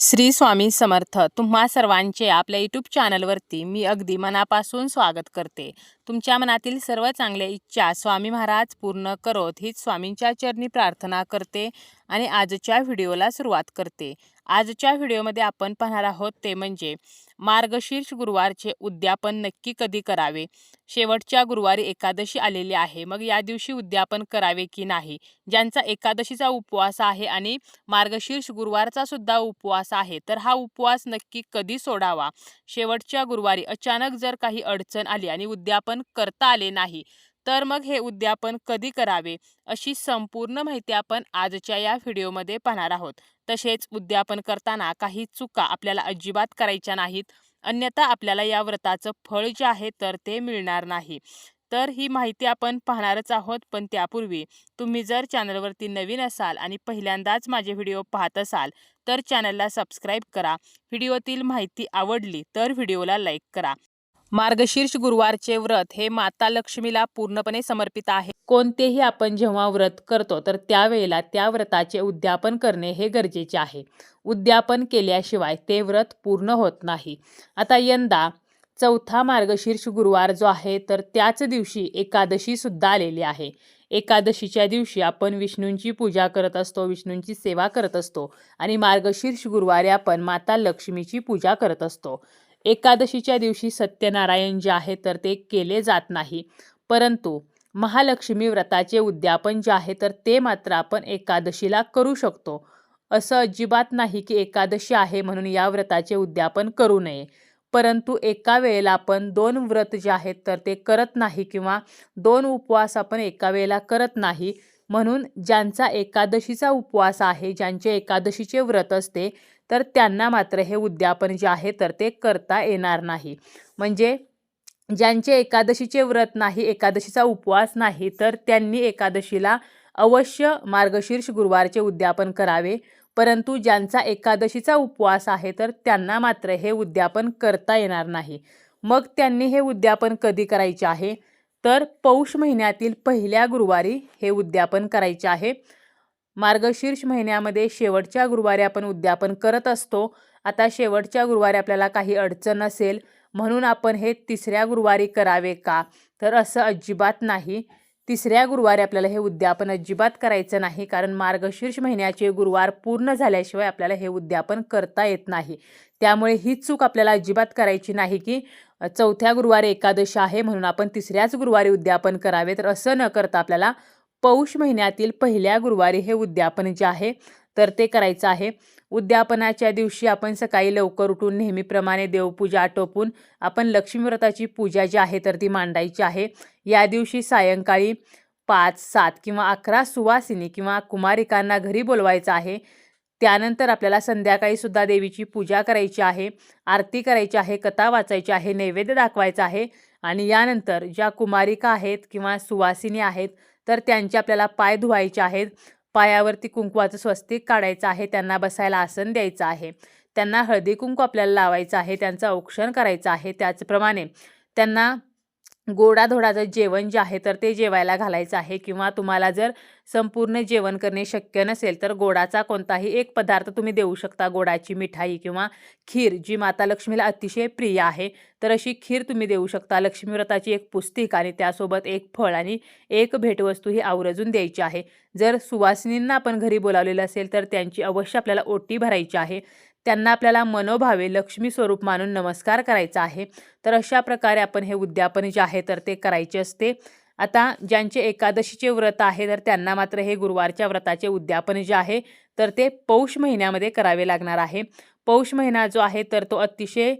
श्री स्वामी समर्थ. तुम्हा सर्वांचे आपल्या यूट्यूब चॅनलवरती मी अगदी मनापासून स्वागत करते. तुमच्या मनातील सर्व चांगल्या इच्छा स्वामी महाराज पूर्ण करोत हीच स्वामींच्या चरणी प्रार्थना करते आणि आजच्या व्हिडिओला सुरुवात करते. आजच्या व्हिडिओमध्ये आपण पाहणार आहोत ते म्हणजे मार्गशीर्ष गुरुवारचे उद्यापन नक्की कधी करावे? शेवटच्या गुरुवारी एकादशी आलेली आहे मग या दिवशी उद्यापन करावे की नाही? ज्यांचा एकादशीचा उपवास आहे आणि मार्गशीर्ष गुरुवारचा सुद्धा उपवास आहे तर हा उपवास नक्की कधी सोडावा? शेवटच्या गुरुवारी अचानक जर काही अडचण आली आणि उद्यापन करता आले नाही. तर मग हे उद्यापन कधी करावे? अशी संपूर्ण माहिती आपण आजच्या या व्हिडिओमध्ये पाहणार आहोत. तसेच उद्यापन करताना काही चुका आपल्याला अजिबात करायच्या नाहीत. अन्यथा आपल्याला या व्रताचं फळ जे आहे तर ते मिळणार नाही. तर ही माहिती आपण पाहणारच आहोत. पण त्यापूर्वी तुम्ही जर चॅनलवरती नवीन असाल आणि पहिल्यांदाच माझे व्हिडिओ पाहत असाल तर चॅनलला सबस्क्राईब करा. व्हिडिओतील माहिती आवडली तर व्हिडिओला लाईक करा. मार्गशीर्ष गुरुवारचे व्रत हे माता लक्ष्मीला पूर्णपणे समर्पित आहे. कोणतेही आपण जेव्हा व्रत करतो तर त्यावेळेला त्या व्रताचे उद्यापन करणे हे गरजेचे आहे. उद्यापन केल्याशिवाय ते व्रत पूर्ण होत नाही. आता यंदा चौथा मार्गशीर्ष गुरुवार जो आहे तर त्याच दिवशी एकादशी सुद्धा आलेली आहे. एकादशीच्या दिवशी आपण विष्णूंची पूजा करत असतो विष्णूंची सेवा करत असतो आणि मार्गशीर्ष गुरुवारी आपण माता लक्ष्मीची पूजा करत असतो. एकादशीच्या दिवशी सत्यनारायण जे आहे तर ते केले जात नाही. परंतु महालक्ष्मी व्रताचे उद्यापन जे आहे तर ते मात्र आपण एकादशीला करू शकतो. असं अजिबात नाही की एकादशी आहे म्हणून या व्रताचे उद्यापन करू नये. परंतु एका वेळेला आपण दोन व्रत जे आहेत तर ते करत नाही किंवा दोन उपवास आपण एका वेळेला करत नाही म्हणून ज्यांचा एकादशीचा उपवास आहे ज्यांचे एकादशीचे व्रत असते तर त्यांना मात्र हे उद्यापन जे आहे तर ते करता येणार नाही. म्हणजे ज्यांचे एकादशीचे व्रत नाही एकादशीचा उपवास नाही तर त्यांनी एकादशीला अवश्य मार्गशीर्ष गुरुवारचे उद्यापन करावे. परंतु ज्यांचा एकादशीचा उपवास आहे तर त्यांना मात्र हे उद्यापन करता येणार नाही. मग त्यांनी हे उद्यापन कधी करायचे आहे? तर पौष महिन्यातील पहिल्या गुरुवारी हे उद्यापन करायचे आहे. मार्गशीर्ष महिन्यामध्ये शेवटच्या गुरुवारी आपण उद्यापन करत असतो. आता शेवटच्या गुरुवारी आपल्याला काही अडचण असेल म्हणून आपण हे तिसऱ्या गुरुवारी करावे का? तर असं अजिबात नाही. तिसऱ्या गुरुवारी आपल्याला हे उद्यापन अजिबात करायचं नाही कारण मार्गशीर्ष महिन्याचे गुरुवार पूर्ण झाल्याशिवाय आपल्याला हे उद्यापन करता येत नाही. त्यामुळे ही चूक आपल्याला अजिबात करायची नाही की चौथ्या गुरुवारी एकादशी आहे म्हणून आपण तिसऱ्याच गुरुवारी उद्यापन करावे. तर असं न करता आपल्याला पौष महिन्यातील पहिल्या गुरुवारी हे उद्यापन जे आहे तर ते करायचं आहे. उद्यापनाच्या दिवशी आपण सकाळी लवकर उठून नेहमीप्रमाणे देवपूजा आटोपून आपण लक्ष्मीव्रताची पूजा जी आहे तर ती मांडायची आहे. या दिवशी सायंकाळी पाच सात किंवा अकरा सुवासिनी किंवा कुमारिकांना घरी बोलवायचं आहे. त्यानंतर आपल्याला संध्याकाळीसुद्धा देवीची पूजा करायची आहे आरती करायची आहे कथा वाचायची आहे नैवेद्य दाखवायचा आहे. आणि यानंतर ज्या कुमारिका आहेत किंवा सुवासिनी आहेत तर त्यांचे आपल्याला पाय धुवायचे आहेत. पायावरती कुंकवाचं स्वस्तिक काढायचं आहे. त्यांना बसायला आसन द्यायचं आहे. त्यांना हळदी कुंकू आपल्याला लावायचं आहे. त्यांचं औक्षण करायचं आहे. त्याचप्रमाणे त्यांना गोडाधोडाचं जेवण जे आहे तर ते जेवायला घालायचं आहे. किंवा तुम्हाला जर संपूर्ण जेवण करणे शक्य नसेल तर गोडाचा कोणताही एक पदार्थ तुम्ही देऊ शकता. गोडाची मिठाई किंवा खीर जी माता लक्ष्मीला अतिशय प्रिय आहे. तर अशी खीर तुम्ही देऊ शकता. लक्ष्मीव्रताची एक पुस्तिक आणि त्यासोबत एक फळ आणि एक भेटवस्तू ही आवर्जून द्यायची आहे. जर सुवासिनींना आपण घरी बोलावलेलं असेल तर त्यांची अवश्य आपल्याला ओटी भरायची आहे. त्यांना आपल्याला मनोभावे लक्ष्मी स्वरूप मानून नमस्कार करायचा आहे. तर अशा प्रकारे आपण हे उद्यापन जे आहे तर ते करायचे असते. आता ज्यांचे एकादशीचे व्रत आहे तर त्यांना मात्र हे गुरुवारच्या व्रताचे उद्यापन जे आहे तर ते पौष महिन्यामध्ये करावे लागणार आहे. पौष महिना जो आहे तर तो अतिशय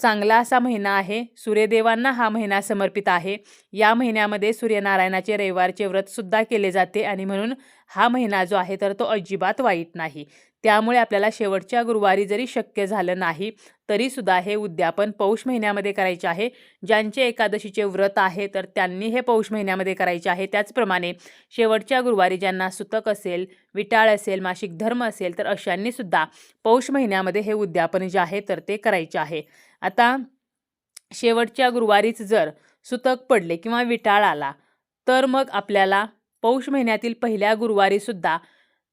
चांगला असा महिना आहे. सूर्यदेवांना हा महिना समर्पित आहे. या महिन्यामध्ये सूर्यनारायणाचे रविवारचे व्रतसुद्धा केले जाते आणि म्हणून हा महिना जो आहे तर तो अजिबात वाईट नाही. त्यामुळे आपल्याला शेवटच्या गुरुवारी जरी शक्य झालं नाही तरीसुद्धा हे उद्यापन पौष महिन्यामध्ये करायचे आहे. ज्यांचे एकादशीचे व्रत आहे तर त्यांनी हे पौष महिन्यामध्ये करायचे आहे. त्याचप्रमाणे शेवटच्या गुरुवारी ज्यांना सुतक असेल विटाळ असेल मासिक धर्म असेल तर अशांनीसुद्धा पौष महिन्यामध्ये हे उद्यापन जे आहे तर ते करायचे आहे. आता शेवटच्या गुरुवारीच जर सुतक पडले किंवा विटाळ आला तर मग आपल्याला पौष महिन्यातील पहिल्या गुरुवारीसुद्धा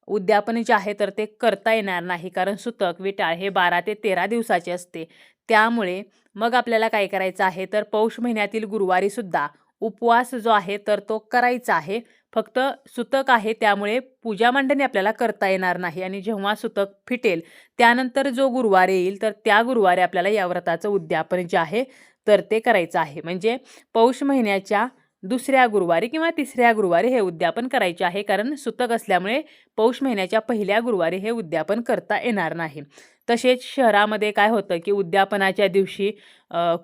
उद्यापन जे आहे तर ते करता येणार नाही कारण सुतक विटाळ हे बारा ते तेरा दिवसाचे असते. त्यामुळे मग आपल्याला काय करायचं आहे तर पौष महिन्यातील गुरुवारीसुद्धा उपवास जो आहे तर तो करायचा आहे. फक्त सुतक आहे त्यामुळे पूजा मांडणी आपल्याला करता येणार नाही आणि जेव्हा सुतक फिटेल त्यानंतर जो गुरुवार येईल तर त्या गुरुवारी आपल्याला या व्रताचं उद्यापन जे आहे तर ते करायचं आहे. म्हणजे पौष महिन्याच्या दुसऱ्या गुरुवारी किंवा तिसऱ्या गुरुवारी हे उद्यापन करायचे आहे. कारण सुतक असल्यामुळे पौष महिन्याच्या पहिल्या गुरुवारी हे उद्यापन करता येणार नाही. तसेच शहरामध्ये काय होतं की उद्यापनाच्या दिवशी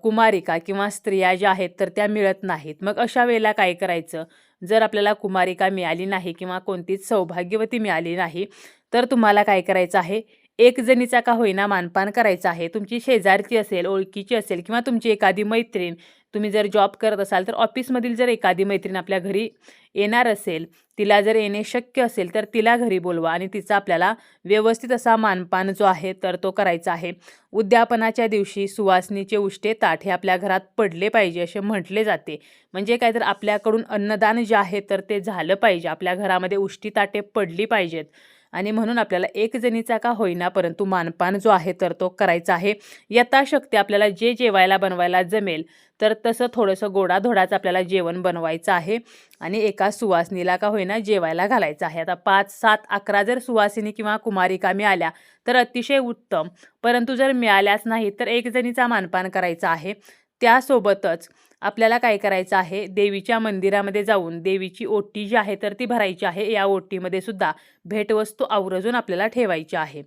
कुमारिका किंवा स्त्रिया ज्या आहेत तर त्या मिळत नाहीत. मग अशा वेळेला काय करायचं? जर आपल्याला कुमारिका मिळाली नाही किंवा कोणतीच सौभाग्यवती मिळाली नाही तर तुम्हाला काय करायचं आहे? एक जणीचा का होईना मानपान करायचा आहे? तुमची शेजारची असेल ओळखीची असेल किंवा तुमची एखादी मैत्रीण तुम्ही जर जॉब करत असाल तर ऑफिसमधील जर एखादी मैत्रीण आपल्या घरी येणार असेल तिला जर येणे शक्य असेल तर तिला घरी बोलवा आणि तिचा आपल्याला व्यवस्थित असा मानपान जो आहे तर तो करायचा आहे. उद्यापनाच्या दिवशी सुवासनीचे उष्टे ताट हे आपल्या घरात पडले पाहिजे असे म्हटले जाते. म्हणजे काय तर आपल्याकडून अन्नदान जे आहे तर ते झालं पाहिजे. आपल्या घरामध्ये उष्टी ताटे पडली पाहिजेत. आणि म्हणून आपल्याला एक जणीचा का होईना परंतु मानपान जो आहे तर तो करायचा आहे. यथाशक्ती आपल्याला जे जेवायला बनवायला जमेल तर तसं थोडंसं गोडाधोडाचं आपल्याला जेवण बनवायचं आहे. आणि एका सुवासिनीला का होईना जेवायला घालायचं आहे. आता पाच सात अकरा जर सुवासिनी किंवा कुमारिका मिळाल्या तर अतिशय उत्तम. परंतु जर मिळाल्याच नाही तर एक जणीचा मानपान करायचा आहे. त्यासोबतच आपल्याला काय करायचं आहे? देवीच्या मंदिरामध्ये जाऊन देवीची ओटी जी आहे तर ती भरायची आहे. या ओटीमध्ये सुद्धा भेटवस्तू आवरजून आपल्याला ठेवायची आहे.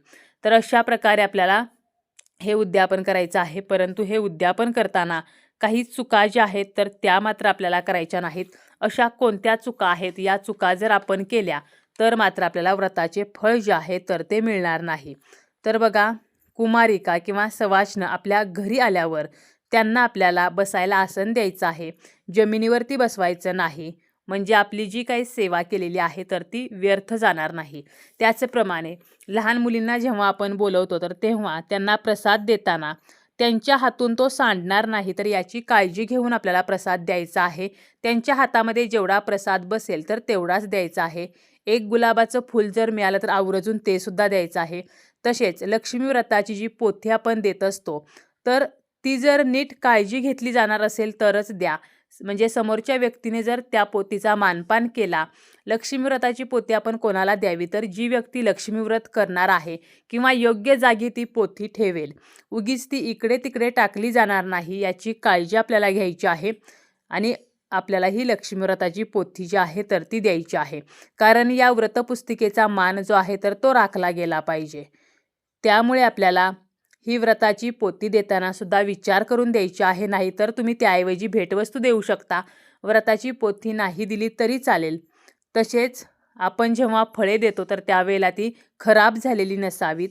तर अशा प्रकारे आपल्याला हे उद्यापन करायचं आहे. परंतु हे उद्यापन करताना काही चुका ज्या आहेत तर त्या मात्र आपल्याला करायच्या नाहीत. अशा कोणत्या चुका आहेत? या चुका जर आपण केल्या तर मात्र आपल्याला व्रताचे फळ जे आहे तर ते मिळणार नाही. तर बघा कुमारिका किंवा सवाचनं आपल्या घरी आल्यावर त्यांना आपल्याला बसायला आसन द्यायचं आहे. जमिनीवरती बसवायचं नाही. म्हणजे आपली जी काही सेवा केलेली आहे तर ती व्यर्थ जाणार नाही. त्याचप्रमाणे लहान मुलींना जेव्हा आपण बोलवतो तर तेव्हा त्यांना प्रसाद देताना त्यांच्या हातून तो सांडणार नाही तर याची काळजी घेऊन आपल्याला प्रसाद द्यायचा आहे. त्यांच्या हातामध्ये जेवढा प्रसाद बसेल तर तेवढाच द्यायचा आहे. एक गुलाबाचं फूल जर मिळालं तर आवर्जून ते सुद्धा द्यायचं आहे. तसेच लक्ष्मी व्रताची जी पोथी आपण देत असतो तर ती जर नीट काळजी घेतली जाणार असेल तरच द्या. म्हणजे समोरच्या व्यक्तीने जर त्या पोतीचा मानपान केला लक्ष्मीव्रताची पोती आपण कोणाला द्यावी? तर जी व्यक्ती लक्ष्मीव्रत करणार आहे किंवा योग्य जागी ती पोथी ठेवेल. उगीच ती इकडे तिकडे टाकली जाणार नाही याची काळजी आपल्याला घ्यायची आहे आणि आपल्याला ही लक्ष्मीव्रताची पोथी जी आहे तर ती द्यायची आहे. कारण या व्रतपुस्तिकेचा मान जो आहे तर तो राखला गेला पाहिजे. त्यामुळे आपल्याला ही व्रताची पोती देताना सुद्धा विचार करून द्यायची आहे नाही तर तुम्ही त्याऐवजी भेटवस्तू देऊ शकता. व्रताची पोथी नाही दिली तरी चालेल. तसेच आपण जेव्हा फळे देतो तर त्यावेळेला ती खराब झालेली नसावीत.